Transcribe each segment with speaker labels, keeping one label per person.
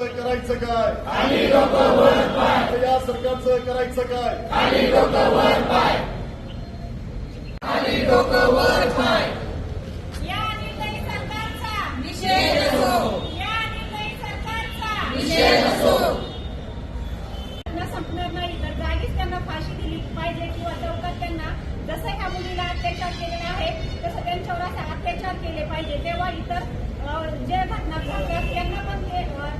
Speaker 1: करायचं काय? या सरकारचं करायचं काय?
Speaker 2: या निर्दयी सरकारचा. निषेध असो. या निर्दयी सरकारचा. निषेध असो. संपणार नाही. तर जागीच त्यांना फाशी दिली पाहिजे किंवा चौकात त्यांना जसं ह्या मुलीला अत्याचार केलेला आहे तसं त्यांच्यावर असे अत्याचार केले पाहिजे. तेव्हा इतर जे घटना घडतात त्यांना पण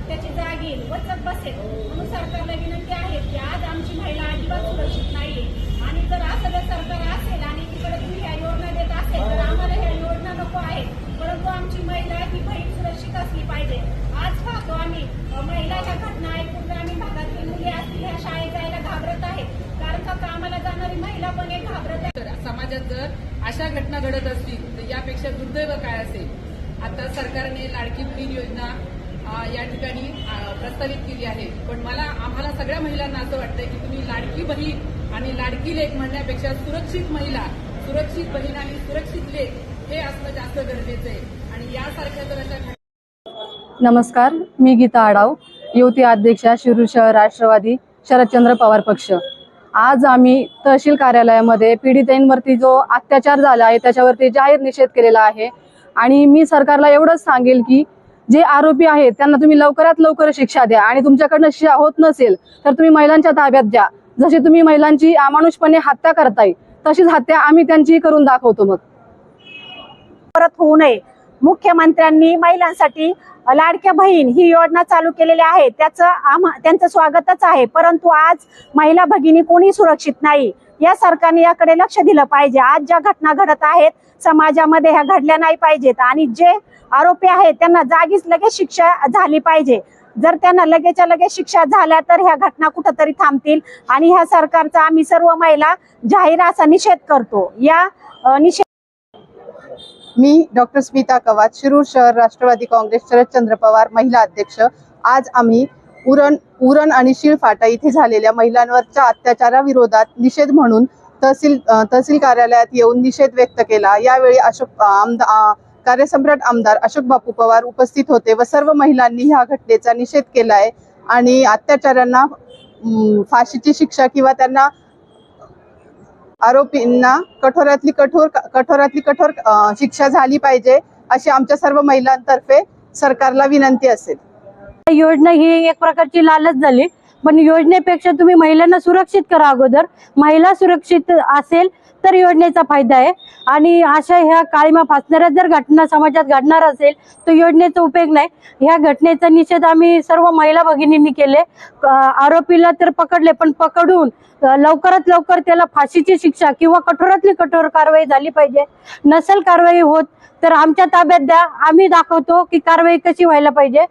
Speaker 2: त्याची जाग येईल वचक बसेल. म्हणून सरकारला विनंती आहे की आज आमची महिला अजिबात सुरक्षित नाहीये. आणि जर असं जर सरकार असेल आणि तिकडे तुम्ही ह्या योजना देत असेल तर आम्हाला ह्या योजना नको आहे परंतु आमची महिला ही बहीण सुरक्षित असली पाहिजे. आज पाहतो आम्ही महिला ह्या घटना ऐकून ग्रामीण भागातील मुली असतील ह्या शाळेत जायला घाबरत आहेत. कारण का कामाला जाणारी महिला पण एक घाबरत आहे.
Speaker 3: समाजात जर अशा घटना घडत असतील तर यापेक्षा दुर्दैव काय असेल? आता सरकारने लाडकी बहीण योजना या ठिकाणी प्रस्तावित केली आहे. पण मला आम्हाला सगळ्या महिलांना असं वाटतंय की तुम्ही लाडकी बहीण आणि लाडकी लेख म्हणण्यापेक्षा सुरक्षित महिला सुरक्षित बहीण आणि सुरक्षित लेख हे असणं जास्त गरजेचं आहे. आणि यासारख्या जर अशा
Speaker 4: नमस्कार मी गीता आडाव युवती अध्यक्षा शिरूर शहर राष्ट्रवादी शरदचंद्र पवार पक्ष. आज आम्ही तहसील कार्यालयामध्ये पीडितांवरती जो अत्याचार झाला आहे त्याच्यावरती जाहीर निषेध केलेला आहे. आणि मी सरकारला एवढंच सांगेल की जे आरोपी आहेत त्यांना तुम्ही लवकरात लवकर शिक्षा द्या आणि तुमच्याकडनं शिक्षा होत नसेल तर तुम्ही महिलांच्या ताब्यात द्या जशी तुम्ही महिलांची अमानुषपणे हत्या करताय तशीच हत्या आम्ही त्यांची करून दाखवतो मग.
Speaker 5: परत होऊ नये. मुख्यमंत्र्यांनी महिलांसाठी लाडक्या बहीण ही योजना चालू केलेली आहे. त्याचं आम त्यांचं स्वागतच आहे. परंतु आज महिला भगिनी कोणी सुरक्षित नाही? या सरकारने याकडे लक्ष दिलं पाहिजे. आज ज्या घटना घडत आहेत समाजामध्ये ह्या घडल्या नाही पाहिजेत. आणि जे आरोपी आहेत त्यांना जागीच लगेच शिक्षा झाली पाहिजे. जर त्यांना लगेचच्या लगेच शिक्षा झाल्या तर ह्या घटना कुठंतरी थांबतील. आणि ह्या सरकारचा आम्ही सर्व महिला जाहीर असा निषेध करतो. या निषेध
Speaker 6: मी डॉक्टर स्मिता कवात शिरूर शहर राष्ट्रवादी काँग्रेस शरदचंद्र पवार महिला अध्यक्ष. आज आम्ही उरण उरण आणि शिळफाटा इथे झालेल्या महिलांवरच्या अत्याचाराविरोधात निषेध म्हणून तहसील तहसील कार्यालयात येऊन निषेध व्यक्त केला. यावेळी अशोक आमदा कार्यसम्राट आमदार अशोक बापू पवार उपस्थित होते व सर्व महिलांनी ह्या घटनेचा निषेध केला आहे आणि अत्याचारांना फाशीची शिक्षा किंवा त्यांना आरोपींना कठोरातली कठोर कठोरातली कठोर शिक्षा झाली पाहिजे अशी आमच्या सर्व महिलांतर्फे सरकारला विनंती असेल.
Speaker 4: योजना ही एक प्रकारची लालच झाली. पण योजनेपेक्षा तुम्ही महिलांना सुरक्षित करा अगोदर. महिला सुरक्षित असेल तर योजनेचा फायदा आहे. आणि अशा ह्या काळीमा फासणाऱ्या जर घटना समाजात घडणार असेल तर योजनेचा उपयोग नाही. ह्या घटनेचा निषेध आम्ही सर्व महिला भगिनींनी केले. आरोपीला तर पकडले पण पकडून लवकरात लवकर त्याला फाशीची शिक्षा किंवा कठोरातली कठोर कारवाई झाली पाहिजे. नसेल कारवाई होत तर आमच्या ताब्यात द्या. आम्ही दाखवतो की कारवाई कशी व्हायला पाहिजे.